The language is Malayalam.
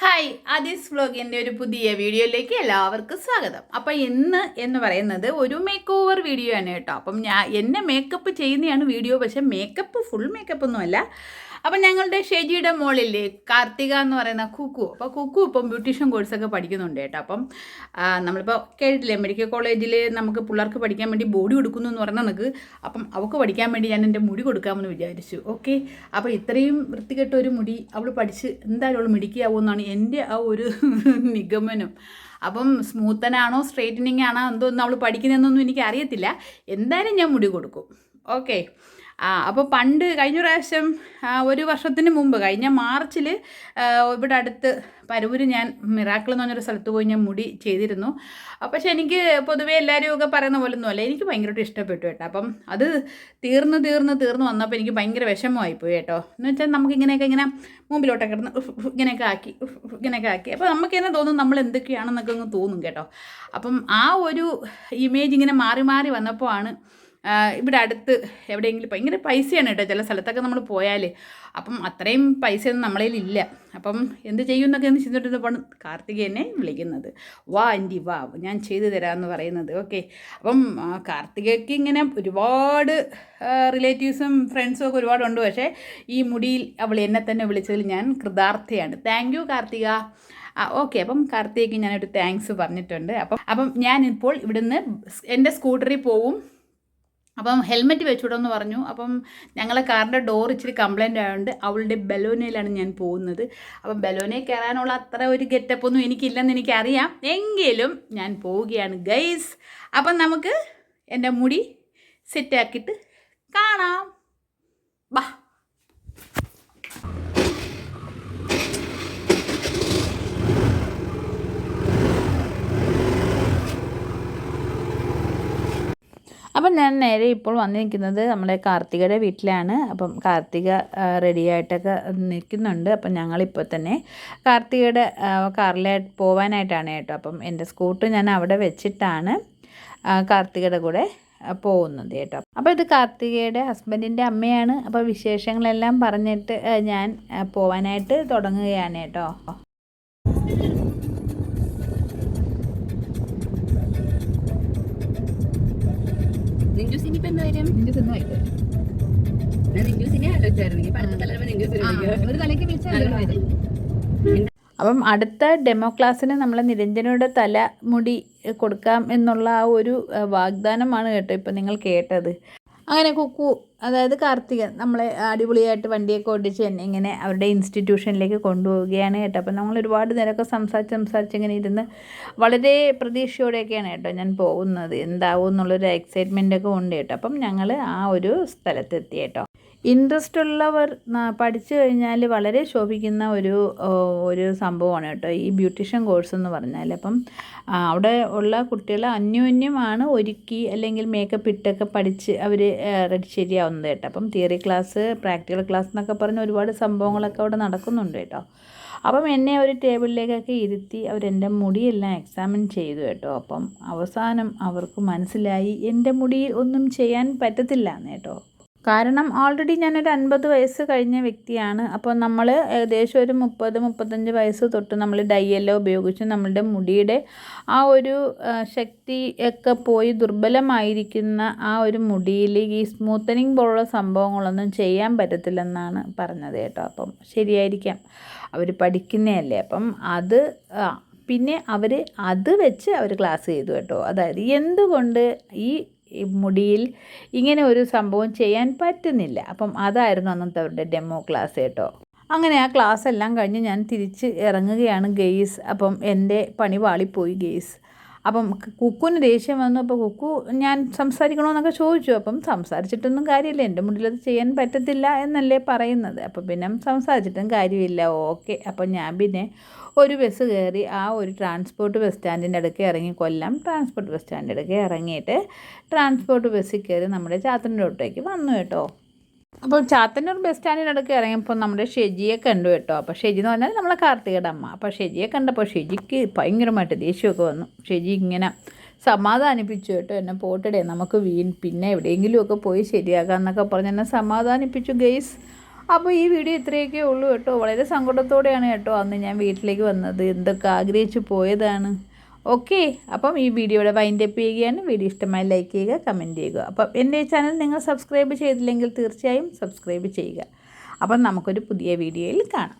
ഹായ് ആദിസ് വ്ലോഗിന്റെ ഒരു പുതിയ വീഡിയോയിലേക്ക് എല്ലാവർക്കും സ്വാഗതം. അപ്പം ഇന്ന് എന്ന് പറയുന്നത് ഒരു മേക്ക് ഓവർ വീഡിയോ ആണ് കേട്ടോ. അപ്പം ഞാൻ എന്നെ മേക്കപ്പ് ചെയ്യുന്നതാണ് വീഡിയോ പക്ഷേ മേക്കപ്പ് ഫുൾ മേക്കപ്പ് ഒന്നുമല്ല. അപ്പം ഞങ്ങളുടെ ഷെജിയുടെ മോളില്ലേ കാർത്തിക എന്ന് പറയുന്ന കുക്കു. അപ്പോൾ കുക്കു ഇപ്പം ബ്യൂട്ടീഷ്യൻ കോഴ്സൊക്കെ പഠിക്കുന്നുണ്ട് കേട്ടോ. അപ്പം നമ്മളിപ്പോൾ കേട്ടില്ലേ മെഡിക്കൽ കോളേജിൽ നമുക്ക് പിള്ളേർക്ക് പഠിക്കാൻ വേണ്ടി ബോഡി കൊടുക്കുന്നു എന്ന് പറഞ്ഞാൽ നമുക്ക് അപ്പം അവൾക്ക് പഠിക്കാൻ വേണ്ടി ഞാൻ എന്റെ മുടി കൊടുക്കാമെന്ന് വിചാരിച്ചു. ഓക്കെ? അപ്പോൾ ഇത്രയും വൃത്തികെട്ട ഒരു മുടി അവൾ പഠിച്ച് എന്തായാലും അവൾ മിടിക്കാവുമെന്നാണ് എന്റെ ആ ഒരു നിഗമനം. അപ്പം സ്മൂത്തനാണോ സ്ട്രെയിറ്റനിങ് ആണോ എന്തോ നമ്മൾ പഠിക്കുന്നതെന്നൊന്നും എനിക്ക് അറിയത്തില്ല എന്തായാലും ഞാൻ മുടി കൊടുക്കും. ഓക്കെ. ആ അപ്പോൾ പണ്ട് കഴിഞ്ഞ പ്രാവശ്യം ഒരു വർഷത്തിന് മുമ്പ് കഴിഞ്ഞ മാർച്ചിൽ ഇവിടെ അടുത്ത് പരവൂർ ഞാൻ മിറാക്കിൾ എന്ന് പറഞ്ഞൊരു സ്ഥലത്ത് പോയി ഞാൻ മുടി ചെയ്തിരുന്നു. പക്ഷേ എനിക്ക് പൊതുവേ എല്ലാവരും ഒക്കെ പറയുന്ന പോലെ ഒന്നുമല്ല എനിക്ക് ഭയങ്കരമായിട്ട് ഇഷ്ടപ്പെട്ടു കേട്ടോ. അപ്പം അത് തീർന്ന് തീർന്ന് തീർന്ന് വന്നപ്പോൾ എനിക്ക് ഭയങ്കര വിഷമമായിപ്പോയി കേട്ടോ. എന്ന് വെച്ചാൽ നമുക്ക് ഇങ്ങനെയൊക്കെ ഇങ്ങനെ മുമ്പിലോട്ടൊക്കെ കിടന്ന് ഇങ്ങനെയൊക്കെ ആക്കി ഇങ്ങനെയൊക്കെ ആക്കി. അപ്പോൾ നമുക്ക് തന്നെ തോന്നും നമ്മൾ എന്തൊക്കെയാണെന്നൊക്കെ ഒന്ന് തോന്നും കേട്ടോ. അപ്പം ആ ഒരു ഇമേജ് ഇങ്ങനെ മാറി മാറി വന്നപ്പോൾ ആണ് ഇവിടെ അടുത്ത് എവിടെയെങ്കിലും ഭയങ്കര പൈസയാണ് കേട്ടോ ചില സ്ഥലത്തൊക്കെ നമ്മൾ പോയാൽ അപ്പം അത്രയും പൈസയൊന്നും നമ്മളതിൽ ഇല്ല. അപ്പം എന്ത് ചെയ്യും എന്നൊക്കെ ഒന്ന് ചിന്തിട്ടപ്പോൾ കാർത്തികേയനെ വിളിക്കുന്നത്. വാ ആന്റി വാ. ഞാൻ ചെയ്തു തരാമെന്ന് പറയുന്നത്. ഓക്കെ. അപ്പം കാർത്തികയ്ക്ക് ഇങ്ങനെ ഒരുപാട് റിലേറ്റീവ്സും ഫ്രണ്ട്സും ഒക്കെ ഒരുപാടുണ്ട്. പക്ഷേ ഈ മുടിയിൽ അവൾ എന്നെ തന്നെ വിളിച്ചതിൽ ഞാൻ കൃതാർത്ഥയാണ്. Thank you Karthika. ആ ഓക്കെ. അപ്പം കാർത്തികയ്ക്ക് ഞാനൊരു താങ്ക്സ് പറഞ്ഞിട്ടുണ്ട്. അപ്പം അപ്പം ഞാനിപ്പോൾ ഇവിടുന്ന് എന്റെ സ്കൂട്ടറിൽ പോവും. അപ്പം ഹെൽമെറ്റ് വെച്ചുവിടെന്ന് പറഞ്ഞു. അപ്പം ഞങ്ങളെ കാറിന്റെ ഡോർ ഇച്ചിരി കംപ്ലൈന്റ് ആയതുകൊണ്ട് അവളുടെ ബലോനയിലാണ് ഞാൻ പോകുന്നത്. അപ്പം ബലോനയിൽ കയറാനുള്ള അത്ര ഒരു ഗെറ്റപ്പ് ഒന്നും എനിക്കില്ലെന്ന് എനിക്കറിയാം. എങ്കിലും ഞാൻ പോവുകയാണ് ഗൈസ്. അപ്പം നമുക്ക് എന്റെ മുടി സെറ്റാക്കിയിട്ട് കാണാം. ബാ. അപ്പം ഞാൻ നേരെ ഇപ്പോൾ വന്നിരിക്കുന്നത് നമ്മുടെ കാർത്തികയുടെ വീട്ടിലാണ്. അപ്പം കാർത്തിക റെഡിയായിട്ടൊക്കെ നിൽക്കുന്നുണ്ട്. അപ്പം ഞങ്ങളിപ്പോൾ തന്നെ കാർത്തികയുടെ കാറിലെ പോവാനായിട്ടാണ് കേട്ടോ. അപ്പം എന്റെ സ്കൂട്ടർ ഞാൻ അവിടെ വെച്ചിട്ടാണ് കാർത്തികയുടെ കൂടെ പോകുന്നത് കേട്ടോ. അപ്പോൾ ഇത് കാർത്തികയുടെ ഹസ്ബൻഡിന്റെ അമ്മയാണ്. അപ്പോൾ വിശേഷങ്ങളെല്ലാം പറഞ്ഞിട്ട് ഞാൻ പോവാനായിട്ട് തുടങ്ങുകയാണ് കേട്ടോ. നിഞ്ചൂസിന് ഇപ്പൊ എന്താ വരും നിഞ്ചൂസിനെ ആലോചിച്ചായിരുന്നു ഇപ്പൊ അടുത്ത തലമുറ നിഞ്ചൂസിനെ ഒരു തലയ്ക്ക് വിളിച്ചാൽ അപ്പം അടുത്ത ഡെമോ ക്ലാസ്സിന് നമ്മൾ നിരഞ്ജനയുടെ തല മുടി കൊടുക്കാം എന്നുള്ള ആ ഒരു വാഗ്ദാനമാണ് കേട്ടോ ഇപ്പം നിങ്ങൾ കേട്ടത്. അങ്ങനെ കുക്കു അതായത് കാർത്തിക നമ്മളെ അടിപൊളിയായിട്ട് വണ്ടിയൊക്കെ ഓടിച്ച് തന്നെ ഇങ്ങനെ അവരുടെ ഇൻസ്റ്റിറ്റ്യൂഷനിലേക്ക് കൊണ്ടുപോവുകയാണ് കേട്ടോ. അപ്പം നമ്മൾ ഒരുപാട് നേരമൊക്കെ സംസാരിച്ച് സംസാരിച്ച് ഇങ്ങനെ ഇരുന്ന് വളരെ പ്രതീക്ഷയോടെയൊക്കെയാണ് കേട്ടോ ഞാൻ പോകുന്നത്. എന്താവും എന്നുള്ളൊരു എക്സൈറ്റ്മെന്റ് ഒക്കെ ഉണ്ട് കേട്ടോ. അപ്പം ഞങ്ങൾ ആ ഒരു സ്ഥലത്തെത്തി കേട്ടോ. ഇൻട്രസ്റ്റ് ഉള്ളവർ പഠിച്ചു കഴിഞ്ഞാൽ വളരെ ശോഭിക്കുന്ന ഒരു ഒരു സംഭവമാണ് കേട്ടോ ഈ ബ്യൂട്ടീഷ്യൻ കോഴ്സ് എന്ന് പറഞ്ഞാൽ അപ്പം അവിടെ ഉള്ള കുട്ടികൾ അന്യോന്യമാണ് ഒരുക്കി അല്ലെങ്കിൽ മേക്കപ്പ് ഇട്ടൊക്കെ പഠിച്ച് അവർ റെഡി ശരിയാവുന്നത് കേട്ടോ. അപ്പം തിയറി ക്ലാസ് പ്രാക്ടിക്കൽ ക്ലാസ് എന്നൊക്കെ പറഞ്ഞ് ഒരുപാട് സംഭവങ്ങളൊക്കെ അവിടെ നടക്കുന്നുണ്ട് കേട്ടോ. അപ്പം എന്നെ ഒരു ടേബിളിലേക്കൊക്കെ ഇരുത്തി അവരെന്റെ മുടിയെല്ലാം എക്സാമിൻ ചെയ്തു കേട്ടോ. അപ്പം അവസാനം അവർക്ക് മനസ്സിലായി എന്റെ മുടിയിൽ ഒന്നും ചെയ്യാൻ പറ്റത്തില്ല കേട്ടോ. കാരണം ഓൾറെഡി ഞാനൊരു അൻപത് വയസ്സ് കഴിഞ്ഞ വ്യക്തിയാണ്. അപ്പോൾ നമ്മൾ ഏകദേശം ഒരു മുപ്പത് മുപ്പത്തഞ്ച് വയസ്സ് തൊട്ട് നമ്മൾ ഡൈയെല്ലാം ഉപയോഗിച്ച് നമ്മളുടെ മുടിയുടെ ആ ഒരു ശക്തി ഒക്കെ പോയി ദുർബലമായിരിക്കുന്ന ആ ഒരു മുടിയിൽ ഈ സ്മൂത്തനിങ് പോലുള്ള സംഭവങ്ങളൊന്നും ചെയ്യാൻ പറ്റത്തില്ലെന്നാണ് പറഞ്ഞത് കേട്ടോ. അപ്പം ശരിയായിരിക്കാം. അവർ പഠിക്കുന്നതല്ലേ. അപ്പം അത് പിന്നെ അവർ അത് വെച്ച് അവർ ക്ലാസ് ചെയ്തു കേട്ടോ. അതായത് എന്തുകൊണ്ട് ഈ മുടിയിൽ ഇങ്ങനെ ഒരു സംഭവം ചെയ്യാൻ പറ്റുന്നില്ല. അപ്പം അതായിരുന്നു അന്നത്തെ അവരുടെ ഡെമോ ക്ലാസ് കേട്ടോ. അങ്ങനെ ആ ക്ലാസ് എല്ലാം കഴിഞ്ഞ് ഞാൻ തിരിച്ച് ഇറങ്ങുകയാണ് ഗെയ്സ്. അപ്പം എന്റെ പണി വാളിപ്പോയി ഗെയ്സ്. അപ്പം കുക്കുവിന് ദേഷ്യം വന്നു അപ്പോൾ കുക്കു ഞാൻ സംസാരിക്കണമെന്നൊക്കെ ചോദിച്ചു. അപ്പം സംസാരിച്ചിട്ടൊന്നും കാര്യമില്ല. എന്റെ മുന്നിൽ അത് ചെയ്യാൻ പറ്റത്തില്ല എന്നല്ലേ പറയുന്നത്. അപ്പം പിന്നെ സംസാരിച്ചിട്ടും കാര്യമില്ല. ഓക്കെ. അപ്പം ഞാൻ പിന്നെ ഒരു ബസ് കയറി ആ ഒരു ട്രാൻസ്പോർട്ട് ബസ് സ്റ്റാൻഡിന്റെ അടുക്ക് ഇറങ്ങി കൊല്ലം ട്രാൻസ്പോർട്ട് ബസ് സ്റ്റാൻഡിന്റെ അടുക്ക് ഇറങ്ങിയിട്ട് ട്രാൻസ്പോർട്ട് ബസ്സിൽ കയറി നമ്മുടെ ചാത്തന്നൂരോട്ടേക്ക് വന്നു കേട്ടോ. അപ്പോൾ ചാത്തന്നൂർ ബസ് സ്റ്റാൻഡിന്റെ അടുക്ക് ഇറങ്ങിയപ്പോൾ നമ്മുടെ ഷെജിയെ കണ്ടു കേട്ടോ. അപ്പോൾ ഷെജി എന്ന് പറഞ്ഞാൽ നമ്മളെ കാർത്തികയുടെ അമ്മ. അപ്പോൾ ഷെജിയെ കണ്ടപ്പോൾ ഷെജിക്ക് ഭയങ്കരമായിട്ട് ദേഷ്യമൊക്കെ വന്നു. ഷെജി ഇങ്ങനെ സമാധാനിപ്പിച്ചു കേട്ടോ എന്നെ പോട്ടടേ നമുക്ക് വീൺ പിന്നെ എവിടെയെങ്കിലുമൊക്കെ പോയി ശരിയാക്കാം എന്നൊക്കെ പറഞ്ഞ് എന്നെ സമാധാനിപ്പിച്ചു ഗെയ്സ് അപ്പോൾ ഈ വീഡിയോ ഇത്രയൊക്കെ ഉള്ളൂ കേട്ടോ. വളരെ സങ്കടത്തോടെയാണ് കേട്ടോ അന്ന് ഞാൻ വീട്ടിലേക്ക് വന്നത്. എന്തൊക്കെ ആഗ്രഹിച്ചു പോയതാണ്. ഓക്കെ അപ്പം ഈ വീഡിയോയുടെ വൈൻഡപ്പ് ചെയ്യുകയാണ്. വീഡിയോ ഇഷ്ടമായി ലൈക്ക് ചെയ്യുക കമന്റ് ചെയ്യുക. അപ്പം എന്റെ ചാനൽ നിങ്ങൾ സബ്സ്ക്രൈബ് ചെയ്തില്ലെങ്കിൽ തീർച്ചയായും സബ്സ്ക്രൈബ് ചെയ്യുക. അപ്പം നമുക്കൊരു പുതിയ വീഡിയോയിൽ കാണാം.